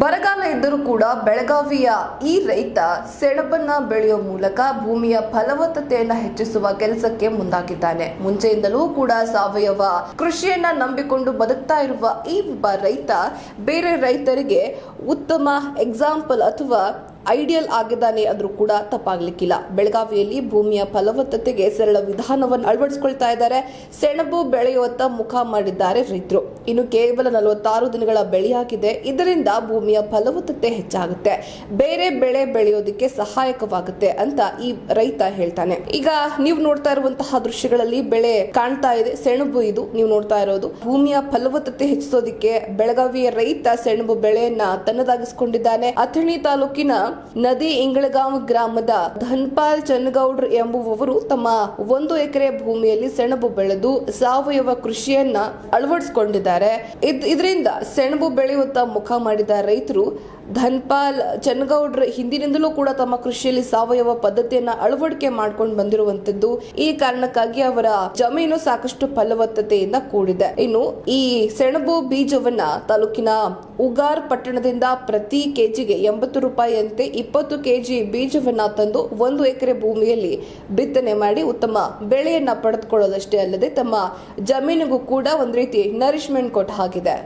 ಬರಗಾಲ ಇದ್ದರೂ ಕೂಡ ಬೆಳಗಾವಿಯ ಈ ರೈತ ಸೆಣಬನ್ನ ಬೆಳೆಯುವ ಮೂಲಕ ಭೂಮಿಯ ಫಲವತ್ತತೆಯನ್ನ ಹೆಚ್ಚಿಸುವ ಕೆಲಸಕ್ಕೆ ಮುಂದಾಗಿದ್ದಾನೆ. ಮುಂಚೆಯಿಂದಲೂ ಕೂಡ ಸಾವಯವ ಕೃಷಿಯನ್ನ ನಂಬಿಕೊಂಡು ಬದುಕ್ತಾ ಇರುವ ಈ ಒಬ್ಬ ರೈತ ಬೇರೆ ರೈತರಿಗೆ ಉತ್ತಮ ಎಕ್ಸಾಂಪಲ್ ಅಥವಾ ಐಡಿಯಲ್ ಆಗಿದ್ದಾನೆ ಅಂದ್ರೂ ಕೂಡ ತಪ್ಪಾಗ್ಲಿಕ್ಕಿಲ್ಲ. ಬೆಳಗಾವಿಯಲ್ಲಿ ಭೂಮಿಯ ಫಲವತ್ತತೆಗೆ ಸರಳ ವಿಧಾನವನ್ನು ಅಳವಡಿಸಿಕೊಳ್ತಾ ಇದ್ದಾರೆ. ಸೆಣಬು ಬೆಳೆಯುವತ್ತ ಮುಖ ಮಾಡಿದ್ದಾರೆ ರೈತರು. ಇನ್ನು ಕೇವಲ ನಲವತ್ತಾರು ದಿನಗಳ ಬೆಳೆಯಾಗಿದೆ ಇದರಿಂದ ಭೂಮಿಯ ಫಲವತ್ತತೆ ಹೆಚ್ಚಾಗುತ್ತೆ. ಬೇರೆ ಬೆಳೆ ಬೆಳೆಯೋದಕ್ಕೆ ಸಹಾಯಕವಾಗುತ್ತೆ ಅಂತ ಈ ರೈತ ಹೇಳ್ತಾನೆ. ಈಗ ನೀವು ನೋಡ್ತಾ ಇರುವಂತಹ ದೃಶ್ಯಗಳಲ್ಲಿ ಬೆಳೆ ಕಾಣ್ತಾ ಇದೆ. ಸೆಣಬು ಇದು. ನೀವು ನೋಡ್ತಾ ಇರೋದು. ಭೂಮಿಯ ಫಲವತ್ತತೆ ಹೆಚ್ಚಿಸೋದಕ್ಕೆ ಬೆಳಗಾವಿಯ ರೈತ ಸೆಣಬು ಬೆಳೆಯನ್ನ ತನ್ನದಾಗಿಸಿಕೊಂಡಿದ್ದಾನೆ. ಅಥಣಿ ತಾಲೂಕಿನ ನದಿ ಇಂಗಳಗಾಂವ್ ಗ್ರಾಮದ ಧನ್ಪಾಲ್ ಚನ್ನಗೌಡ್ರ ಎಂಬುವವರು ತಮ್ಮ ಒಂದು ಎಕರೆ ಭೂಮಿಯಲ್ಲಿ ಸೆಣಬು ಬೆಳೆದು ಸಾವಯವ ಕೃಷಿಯನ್ನ ಅಳವಡಿಸಿಕೊಂಡಿದ್ದಾರೆ. ಇದ್- ಇದರಿಂದ ಸೆಣಬು ಬೆಳೆಯುವತ್ತ ಮುಖ ಮಾಡಿದ ರೈತರು ಧನ್ಪಾಲ್ ಚನ್ನಗೌಡ್ರ ಹಿಂದಿನಿಂದಲೂ ಕೂಡ ತಮ್ಮ ಕೃಷಿಯಲ್ಲಿ ಸಾವಯವ ಪದ್ಧತಿಯನ್ನ ಅಳವಡಿಕೆ ಮಾಡ್ಕೊಂಡು ಬಂದಿರುವಂತದ್ದು ಈ ಕಾರಣಕ್ಕಾಗಿ ಅವರ ಜಮೀನು ಸಾಕಷ್ಟು ಫಲವತ್ತತೆಯಿಂದ ಕೂಡಿದೆ. ಇನ್ನು ಈ ಸೆಣಬು ಬೀಜವನ್ನ ತಾಲೂಕಿನ ಉಗಾರ್ ಪಟ್ಟಣದಿಂದ ಪ್ರತಿ ಕೆಜಿಗೆ ಎಂಬತ್ತು ರೂಪಾಯಿಯಂತೆ ಇಪ್ಪತ್ತು ಕೆಜಿ ಬೀಜವನ್ನ ತಂದು ಒಂದು ಎಕರೆ ಭೂಮಿಯಲ್ಲಿ ಬಿತ್ತನೆ ಮಾಡಿ ಉತ್ತಮ ಬೆಳೆಯನ್ನು ಪಡೆದುಕೊಳ್ಳೋದಷ್ಟೇ ಅಲ್ಲದೆ ತಮ್ಮ ಜಮೀನಿಗೂ ಕೂಡ ಒಂದು ರೀತಿ ನರಿಶ್ಮೆಂಟ್ ಕೊಟ್ಟ ಹಾಗಿದೆ